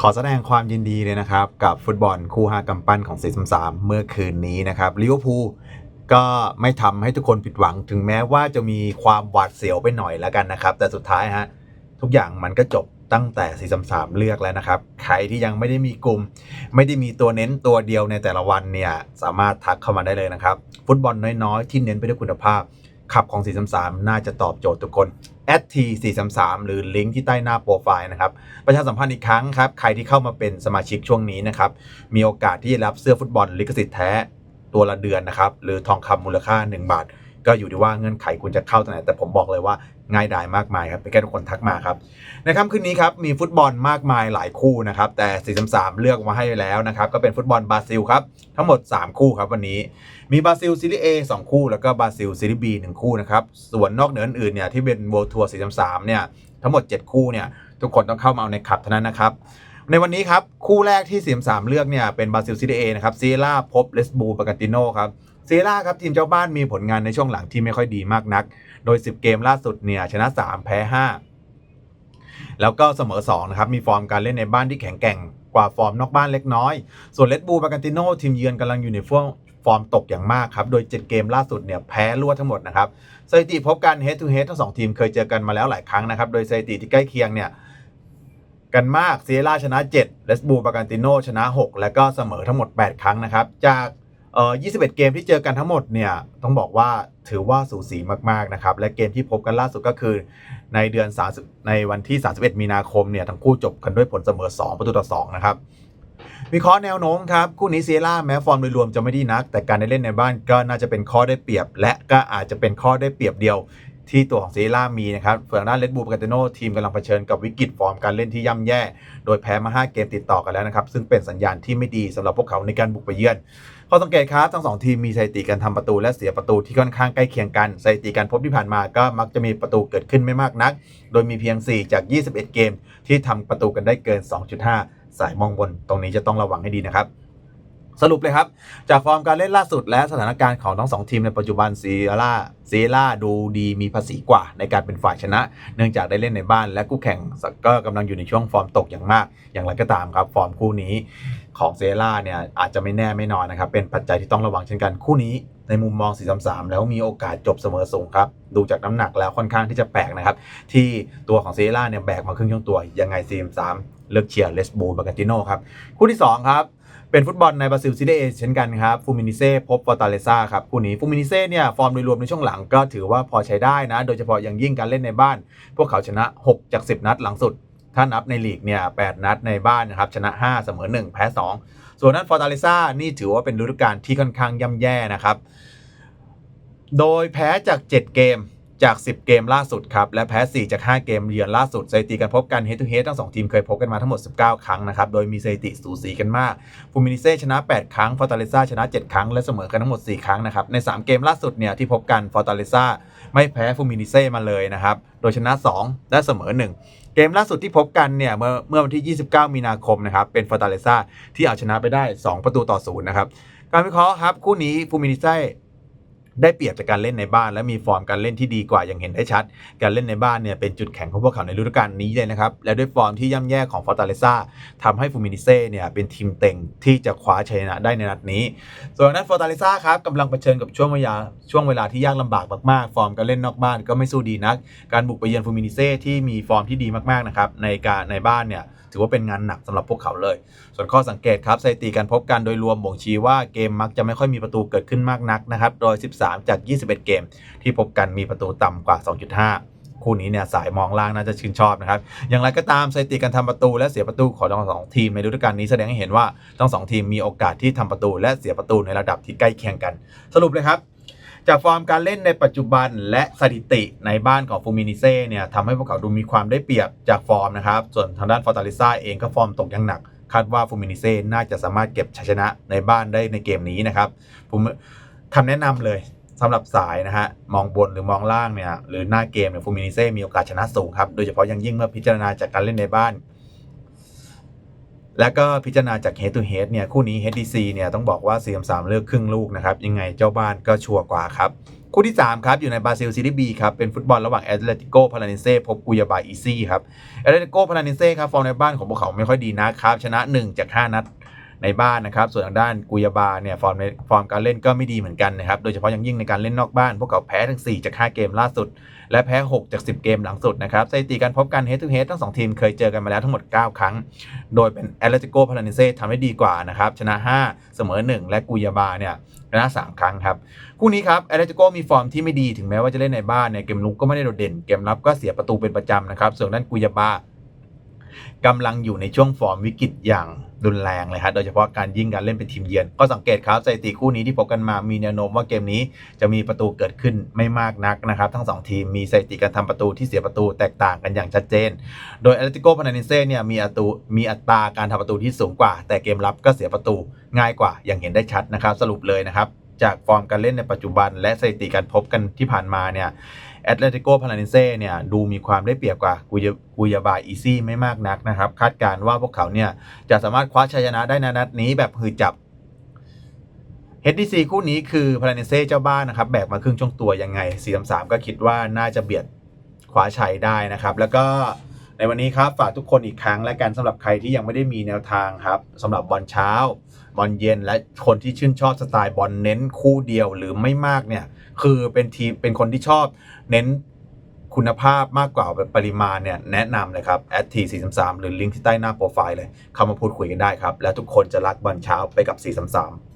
ขอแสดงความยินดีเลยนะครับ กับฟุตบอลคู่ห้ากำปั้นของ433เมื่อคืนนี้นะครับลิเวอร์พูลก็ไม่ทำให้ทุกคนผิดหวังถึงแม้ว่าจะมีความหวาดเสียวไปหน่อยแล้วกันนะครับ แต่สุดท้ายฮะทุกอย่างมันก็จบตั้งแต่433เลือกแล้วนะครับ ใครที่ยังไม่ได้มีกลุ่ม ไม่ได้มีตัวเน้นตัวเดียวในแต่ละวันเนี่ยสามารถทักเข้ามาได้เลยนะครับ ฟุตบอลน้อยๆ ที่เน้นไปด้วยคุณภาพ ขับของ 433 น่าจะตอบโจทย์ทุกคน t 433หรือลิงก์ที่ใต้หน้าโปรไฟล์นะครับ ประชาสัมพันธ์อีกครั้งครับ ใครที่เข้ามาเป็นสมาชิกช่วงนี้นะครับ มีโอกาสที่จะรับเสื้อฟุตบอลลิขสิทธิ์แท้ตัวละเดือนนะครับ หรือทองคำมูลค่า 1 บาท ก็อยู่ที่ว่าเงื่อนไขคุณจะเข้าตรงไหน แต่ผมบอกเลยว่า ง่ายดายมากมายครับไปแค่ทุกคนทักมาครับในค่ำคืนนี้ครับมีฟุตบอลมากมายหลายคู่นะครับแต่ 433 เลือกมาให้แล้วนะครับก็เป็นฟุตบอลบราซิลครับทั้งหมด 3 คู่ครับวันนี้มีบราซิลซีรีส์ A 2คู่แล้วก็บราซิลซีรีส์ B 1คู่นะครับส่วนนอกเหนืออื่นๆเนี่ยที่เป็นโวลทัวร์433 เนี่ยทั้งหมด 7 คู่เนี่ยทุกคนต้องเข้ามาเอาในขับเท่านั้นนะครับในวันนี้ครับ คู่แรกที่สียมสามเลือกเนี่ยเป็นบราซิลซีรีส์ A นะครับซีล่าพบเลสบูปากาติโนครับ ซีล่าครับทีมเจ้าบ้านมีผลงานในช่วงหลังที่ไม่ค่อยดีมากนัก โดย 10 เกมล่าสุดเนี่ยชนะ 3 แพ้ 5 แล้วก็เสมอ2นะครับมีฟอร์มการเล่นในบ้านที่แข็งแกร่งกว่าฟอร์มนอกบ้านเล็กน้อย ส่วนเลดบูปากันติโนทีมเยือนกำลังอยู่ในช่วงฟอร์มตกอย่างมากครับ โดย 7 เกมล่าสุดเนี่ยแพ้รวดทั้งหมดนะครับสถิติพบกัน head to head ทั้งสองทีมเคยเจอกันมาแล้วหลายครั้งนะครับ โดยสถิติที่ใกล้เคียงเนี่ยกันมากเซียร่าชนะ7เลสบูปากันติโนชนะ 6 แล้วก็เสมอทั้งหมด 8 ครั้งนะครับ จาก เอ่อ21 เกมที่เจอกันทั้งหมดเนี่ยต้องบอกว่าถือว่าสูสีมากๆนะครับและเกมที่พบกันล่าสุดก็คือในเดือน30ในวันที่ 31 มีนาคมเนี่ยทั้งคู่จบกันด้วยผลเสมอ 2 ประตูต่อ 2 นะครับวิเคราะห์แนวโน้มครับคู่นี้เซียร่าแม้ฟอร์มโดยรวมจะไม่ดีนัก แต่การได้เล่นในบ้านก็น่าจะเป็นข้อได้เปรียบ และก็อาจจะเป็นข้อได้เปรียบเดียว ที่ตัวของเซร่ามีนะครับฝั่งด้านเลดบูปากาเตโนทีมกำลังเผชิญกับวิกฤตฟอร์มการเล่นที่ย่ำแย่ โดยแพ้มา 5 เกมติดต่อกันแล้วนะครับ ซึ่งเป็นสัญญาณที่ไม่ดีสำหรับพวกเขาในการบุกไปเยือนข้อสังเกตครับทั้งสองทีมมีสถิติการทำประตูและเสียประตูที่ค่อนข้างใกล้เคียงกันสถิติการพบที่ผ่านมาก็มักจะมีประตูเกิดขึ้นไม่มากนัก โดยมีเพียง 4 จาก 21 เกม ที่ทำประตูกันได้เกิน 2.5 สายมองบนตรงนี้จะต้องระวังให้ดีนะครับ สรุปเลยครับ จากฟอร์มการเล่นล่าสุดและสถานการณ์ของทั้งสองทีมในปัจจุบันซีล่าซีล่าดูดีมีภาษีกว่าในการเป็นฝ่ายชนะ เนื่องจากได้เล่นในบ้านและคู่แข่งก็กำลังอยู่ในช่วงฟอร์มตกอย่างมาก อย่างไรก็ตามครับ ฟอร์มคู่นี้ของเซล่าเนี่ยอาจจะไม่แน่ไม่นอนนะครับเป็นปัจจัยที่ต้องระวังเช่นกันคู่นี้ ในมุมมอง 433 แล้วมีโอกาสจบเสมอสูงครับ ดูจากน้ำหนักแล้วค่อนข้างที่จะแปลกนะครับ ที่ตัวของเซร่าเนี่ยแบกมาครึ่งช่วงตัว ยังไง 433 เลือกเชียร์เลสบูบากาติโนครับ คู่ที่สองครับ เป็นฟุตบอลในบราซิลซีเดเอเช่นกันครับฟูมินิเซ่พบฟอร์ตาเลซ่าครับคู่นี้ฟูมินิเซ่เนี่ยฟอร์มโดยรวมในช่วงหลังก็ถือว่าพอใช้ได้นะ โดยเฉพาะอย่างยิ่งการเล่นในบ้าน พวกเขาชนะ 6 จาก 10 นัดหลังสุด ถ้านับในลีกเนี่ย8นัดในบ้านนะครับชนะ 5 เสมอ 1 แพ้ 2 ส่วนนั้นฟอร์ตาเลซ่านี่ถือว่าเป็นฤดูกาลที่ค่อนข้างย่ำแย่นะครับ โดยแพ้จาก 7 เกม จาก 10 เกมล่าสุดครับ และแพ้ 4 จาก 5 เกมเยือนล่าสุดสถิติการพบกัน head to head ทั้ง 2 ทีมเคยพบกันมาทั้งหมด 19 ครั้งนะครับ โดยมีสถิติสูสีกันมากฟูมินิเซ่ชนะ 8 ครั้งฟอร์ตาเลซ่าชนะ 7 ครั้ง และเสมอกันทั้งหมด 4 ครั้งนะครับ ใน 3 เกมล่าสุดเนี่ยที่พบกันฟอร์ตาเลซ่าไม่แพ้ฟูมินิเซ่มาเลยนะครับ โดยชนะ 2 และเสมอ 1 เกมล่าสุดที่พบกันเนี่ยเมื่อเมื่อวันที่ 29 มีนาคมนะครับเป็นฟอร์ตาเลซ่าที่เอาชนะไปได้ 2 ประตูต่อศูนย์นะครับการวิเคราะห์ครับคู่นี้ฟูมินิเซ่ ได้เปรียบจากการเล่นในบ้าน และมีฟอร์มการเล่นที่ดีกว่าอย่างเห็นได้ชัด การเล่นในบ้านเนี่ยเป็นจุดแข็งของพวกเขาในฤดูกาลนี้เลยนะครับ และด้วยฟอร์มที่ย่ำแย่ของฟอร์ตาเลซ่าทำให้ฟูมินิเซ่เนี่ยเป็นทีมเต็งที่จะคว้าชัยชนะได้ในนัดนี้ ส่วนนั้นฟอร์ตาเลซ่าครับกำลังเผชิญกับช่วงเวลาช่วงเวลาที่ยากลำบากมากๆ ฟอร์มการเล่นนอกบ้านก็ไม่สู้ดีนัก การบุกไปเยือนฟูมินิเซ่ที่มีฟอร์มที่ดีมากๆนะครับในการในบ้านเนี่ยถือว่าเป็นงานหนักสำหรับพวกเขาเลย ส่วนข้อสังเกตครับสถิติการพบกันโดยรวมบ่งชี้ว่าเกมมักจะไม่ค่อยมีประตูเกิดขึ้นมากนักนะครับโดย13จาก 21 เกม ที่พบกันมีประตูต่ำกว่า 2.5คู่นี้เนี่ยสายมองล่างน่าจะชื่นชอบนะครับ อย่างไรก็ตามสถิติการทำประตูและเสียประตูของทั้งสองทีมในฤดูกาลนี้แสดงให้เห็นว่าทั้งสองทีมมีโอกาสที่ทำประตูและเสียประตูในระดับที่ใกล้เคียงกัน สรุปเลยครับ จากฟอร์มการเล่นในปัจจุบันและสถิติในบ้านของฟูมินิเซ่เนี่ยทำให้พวกเขาดูมีความได้เปรียบจากฟอร์มนะครับ ส่วนทางด้านฟอร์ตาลิซ่าเองก็ฟอร์มตกอย่างหนัก คาดว่าฟูมินิเซ่น่าจะสามารถเก็บชัยชนะในบ้านได้ในเกมนี้นะครับ คำแนะนำเลยสำหรับสายนะฮะมองบนหรือมองล่างเนี่ยหรือหน้าเกมเนี่ยฟูมินิเซ่มีโอกาสชนะสูงครับ โดยเฉพาะยังยิ่งเมื่อพิจารณาจากการเล่นในบ้าน แล้วก็พิจารณาจาก head to head เนี่ยคู่นี้ HDC เนี่ยต้องบอกว่า CM3 เลือกครึ่งลูกนะครับยังไงเจ้าบ้านก็ชัวร์กว่าครับคู่ที่ 3 ครับ อยู่ในบราซิลซีรีส์ B ครับ เป็นฟุตบอลระหว่างแอตเลติโกพาราเนเซ่พบกุยาบาอีซี่ครับแอตเลติโกพาราเนเซ่ครับ ฟอร์มในบ้านของพวกเขาไม่ค่อยดีนะครับ ชนะ 1 จาก 5 นัด ในบ้านนะครับ ส่วนทางด้านกุยาบาเนี่ยฟอร์มในฟอร์มการเล่นก็ไม่ดีเหมือนกันนะครับ โดยเฉพาะอยังยิ่งในการเล่นนอกบ้าน พวกเขาแพ้ทั้ง4จาก5เกมล่าสุด และแพ้ 6 จาก 10 เกมหลังสุดนะครับ สถิติการพบกัน head to head ทั้งสองทีมเคยเจอกันมาแล้วทั้งหมด 9 ครั้ง โดยเป็นแอตเลติโกพาราเนเซ่ทำได้ดีกว่านะครับ ชนะ 5 เสมอ 1 และกุยาบาเนี่ยชนะ3ครั้งครับ คู่นี้ครับแอตเลติโกมีฟอร์มที่ไม่ดีถึงแม้ว่าจะเล่นในบ้านเนี่ยเกมลุกก็ไม่ได้โดดเด่น เกมรับก็เสียประตูเป็นประจำนะครับ ส่วนด้านกุยาบา กำลังอยู่ในช่วงฟอร์มวิกฤตอย่างรุนแรงเลยครับโดยเฉพาะการยิงการเล่นเป็นทีมเยือน ก็สังเกตครับสถิติคู่นี้ที่พบกันมามีแนวโน้มว่าเกมนี้จะมีประตูเกิดขึ้นไม่มากนักนะครับ ทั้งสองทีมมีสถิติการทำประตูที่เสียประตูแตกต่างกันอย่างชัดเจน โดยแอเลติโกพานาเนเซ่เนี่ยมีอัตรามีอัตราการทำประตูที่สูงกว่า แต่เกมรับก็เสียประตูง่ายกว่าอย่างเห็นได้ชัดนะครับ สรุปเลยนะครับจากฟอร์มการเล่นในปัจจุบัน และสถิติการพบกันที่ผ่านมาเนี่ย แอตเลติโกพาราเนเซ่เนี่ยดูมีความได้เปรียบกว่ากุยกุยาบาอีซี่ไม่มากนักนะครับ คาดการณ์ว่าพวกเขาเนี่ยจะสามารถคว้าชัยชนะได้ในนัดนี้แบบหือจับ HDC คู่นี้คือพาราเนเซ่เจ้าบ้านนะครับแบกมาครึ่งช่วงตัวยังไง4-3ก็คิดว่าน่าจะเบียดคว้าชัยได้นะครับ แล้วก็ ในวันนี้ครับฝากทุกคนอีกครั้งและกันสำหรับใครที่ยังไม่ได้มีแนวทางครับสำหรับบอลเช้าบอลเย็นและคนที่ชื่นชอบสไตล์บอลเน้นคู่เดียวหรือไม่มากเนี่ยคือเป็นทีมเป็นคนที่ชอบเน้นคุณภาพมากกว่าปริมาณเนี่ยแนะนำเลยครับ at t 4 3หรือลิงก์ที่ใต้หน้าโปรไฟล์เลยเข้ามาพูดคุยกันได้ครับ และทุกคนจะรักบอลเช้าไปกับ 433